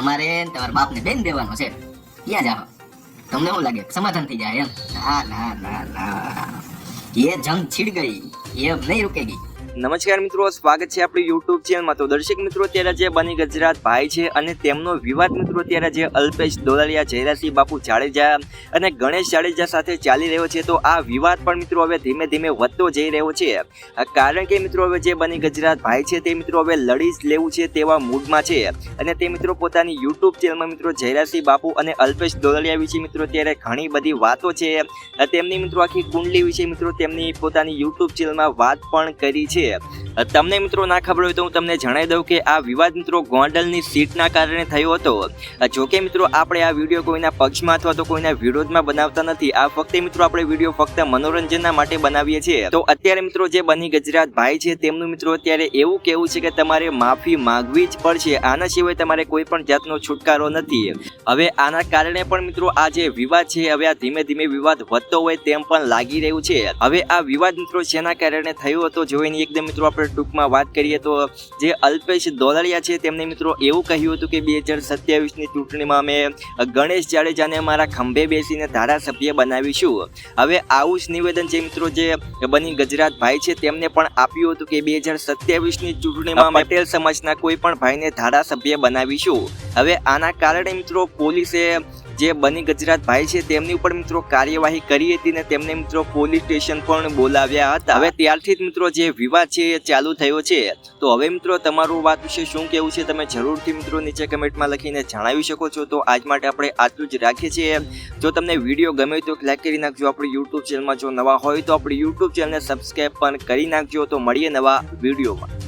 તમારે તમારા બાપને બેન દેવાનો છે. ક્યાં જાઓ. તમને એવું લાગે? સમાધાન થઈ જાય એમ? ના ના ના ના. એ જંગ છીડ ગઈ. એ નહીં રૂકે રૂકેગી. નમસ્કાર મિત્રો, સ્વાગત છે આપણી યુટ્યુબ ચેનલમાં તો દર્શક મિત્રો ત્યારે જે બની ગુજરાત ભાઈ છે અને તેમનો વિવાદ મિત્રો ત્યારે જે અલ્પેશ દોલાલિયા જયરાસિંહ બાપુ જાડેજા અને ગણેશ જાડેજા સાથે ચાલી રહ્યો છે, તો આ વિવાદ પણ મિત્રો હવે ધીમે ધીમે વધતો જઈ રહ્યો છે. કારણ કે મિત્રો, હવે જે બની ગુજરાત ભાઈ છે, તે મિત્રો હવે લડી જ લેવું છે તેવા મૂડમાં છે. અને તે મિત્રો પોતાની યુટ્યુબ ચેનલમાં મિત્રો જયરાસિંહ બાપુ અને અલ્પેશ દોલાલિયા વિશે મિત્રો ત્યારે ઘણી બધી વાતો છે. તેમની મિત્રો આખી કુંડલી વિશે મિત્રો, તેમની પોતાની યુટ્યુબ ચેનલમાં વાત પણ કરી છે. сосед. તમને મિત્રો ના ખબર હોય તો હું તમને જણાવી દઉં કે આ વિવાદ મિત્રો ગોંડલની સીટના કારણે થયો હતો. જો કે મિત્રો આપણે આ વીડિયો કોઈના પક્ષમાં અથવા તો કોઈના વિરોધમાં બનાવતા નથી. આ ફક્ત મિત્રો આપણે વીડિયો ફક્ત મનોરંજનના માટે બનાવીએ છીએ. તો અત્યારે મિત્રો જે બની ગજરાત ભાઈ છે તેમનું મિત્રો અત્યારે એવું કેવું છે કે તમારે માફી માંગવી જ પડશે. આના સિવાય તમારે કોઈ પણ જાતનો છુટકારો નથી. હવે આના કારણે પણ મિત્રો આ જે વિવાદ છે, હવે આ ધીમે ધીમે વિવાદ વધતો હોય તેમ પણ લાગી રહ્યું છે. હવે આ વિવાદ મિત્રો જેના કારણે થયો હતો, જોઈને એકદમ મિત્રો આપણે ટૂંકમાં વાત કરીએ તો જે અલ્પેશ દોલાળિયા છે, તેમને મિત્રો એવું કહ્યું હતું કે બે હજાર સત્યાવીસની ચૂંટણીમાં અમે ગણેશ જાડેજાને અમારા ખંભે બેસીને ધારાસભ્ય બનાવીશું. હવે આવું જ નિવેદન જે મિત્રો જે બની ગુજરાત ભાઈ છે, તેમને પણ આપ્યું હતું કે બે હજાર સત્યાવીસની ચૂંટણીમાં પટેલ સમાજના કોઈ પણ ભાઈને ધારાસભ્ય બનાવીશું. હવે આના કારણે મિત્રો પોલીસે જે બની ગુજરાત ભાઈ છે, તેમની ઉપર મિત્રો કાર્યવાહી કરી હતી ને તેમને મિત્રો પોલીસ સ્ટેશન પણ બોલાવ્યા હતા. હવે ત્યારથી જ મિત્રો જે વિવાદ છે એ ચાલુ થયો છે. તો હવે મિત્રો તમારું વાત વિશે શું કેવું છે, તમે જરૂરથી મિત્રો નીચે કમેન્ટમાં લખીને જણાવી શકો છો. તો આજ માટે આપણે આટલું જ રાખીએ છીએ. જો તમને વીડિયો ગમે તો લાઈક કરી નાખજો. આપણી યુટ્યુબ ચેનલમાં જો નવા હોય તો આપણી યુટ્યુબ ચેનલને સબસ્ક્રાઈબ પણ કરી નાખજો. તો મળીએ નવા વિડીયોમાં.